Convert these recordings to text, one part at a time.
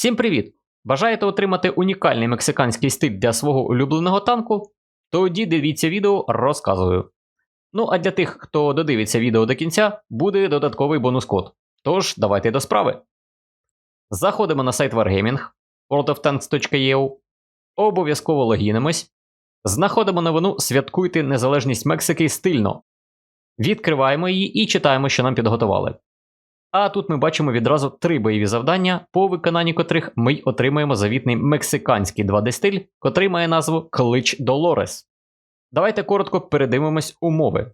Всім привіт! Бажаєте отримати унікальний мексиканський стиль для свого улюбленого танку? Тоді дивіться відео, розказую. Ну а для тих, хто додивиться відео до кінця, буде додатковий бонус-код. Тож, давайте до справи. Заходимо на сайт Wargaming, worldoftanks.eu, обов'язково логінимось, знаходимо новину Святкуйте незалежність Мексики стильно. Відкриваємо її і читаємо, що нам підготували. А тут ми бачимо відразу три бойові завдання, по виконанні котрих ми отримаємо завітний мексиканський 2D стиль, котрий має назву Клич Долорес. Давайте коротко передивимось умови.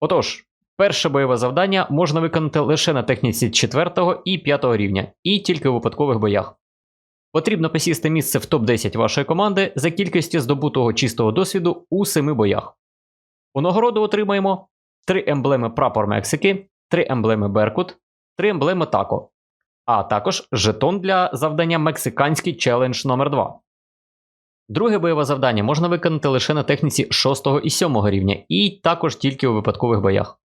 Отож, перше бойове завдання можна виконати лише на техніці 4 і 5 рівня, і тільки у випадкових боях. Потрібно посісти місце в топ-10 вашої команди за кількістю здобутого чистого досвіду у 7 боях. У нагороду отримаємо 3 емблеми Прапор Мексики, 3 емблеми Беркут, 3 емблеми Тако, а також жетон для завдання Мексиканський челендж номер 2 Друге бойове завдання можна виконати лише на техніці 6 і 7 рівня, і також тільки у випадкових боях.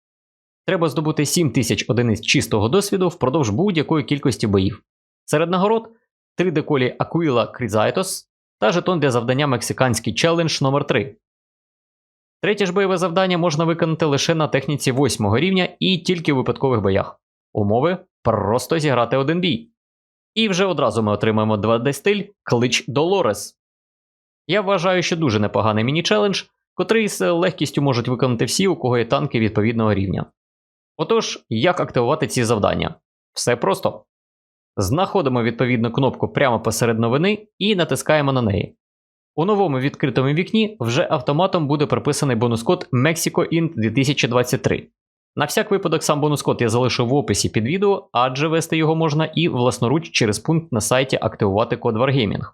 Треба здобути 7000 одиниць чистого досвіду впродовж будь-якої кількості боїв. Серед нагород 3 деколі Акуїла Крізайтос та жетон для завдання Мексиканський челендж номер 3 Третє ж бойове завдання можна виконати лише на техніці 8 рівня і тільки у випадкових боях. Умови просто зіграти один бій. І вже одразу ми отримаємо 2D стиль Клич Долорес. Я вважаю, що дуже непоганий міні-челендж, котрий з легкістю можуть виконати всі, у кого є танки відповідного рівня. Отож, як активувати ці завдання? Все просто. Знаходимо відповідну кнопку прямо посеред новини і натискаємо на неї. У новому відкритому вікні вже автоматом буде прописаний бонус-код MexicoInt 2023. На всяк випадок сам бонус-код я залишу в описі під відео, адже ввести його можна і власноруч через пункт на сайті Активувати код Wargaming.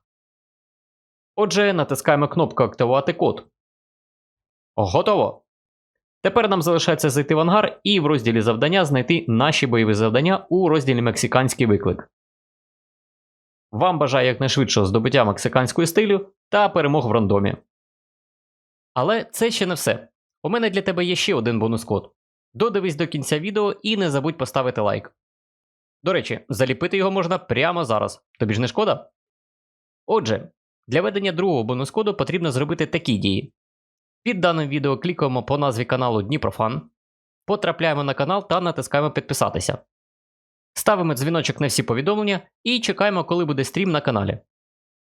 Отже, натискаємо кнопку Активувати код. Готово! Тепер нам залишається зайти в ангар і в розділі завдання знайти наші бойові завдання у розділі Мексиканський виклик. Вам бажаю якнайшвидшого здобуття мексиканського стилю та перемог в рандомі. Але це ще не все. У мене для тебе є ще один бонус-код. Додивись до кінця відео і не забудь поставити лайк. До речі, заліпити його можна прямо зараз. Тобі ж не шкода? Отже, для ведення другого бонус-коду потрібно зробити такі дії. Під даним відео клікаємо по назві каналу Дніпрофан, потрапляємо на канал та натискаємо підписатися. Ставимо дзвіночок на всі повідомлення і чекаємо, коли буде стрім на каналі.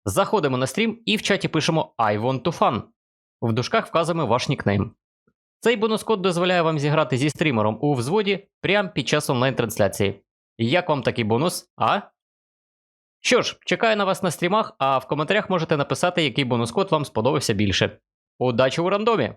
Заходимо на стрім і в чаті пишемо I want to fun. В дужках вказуємо ваш нікнейм. Цей бонус-код дозволяє вам зіграти зі стрімером у взводі прямо під час онлайн-трансляції. Як вам такий бонус, а? Що ж, чекаю на вас на стрімах, а в коментарях можете написати, який бонус-код вам сподобався більше. Удачі у рандомі!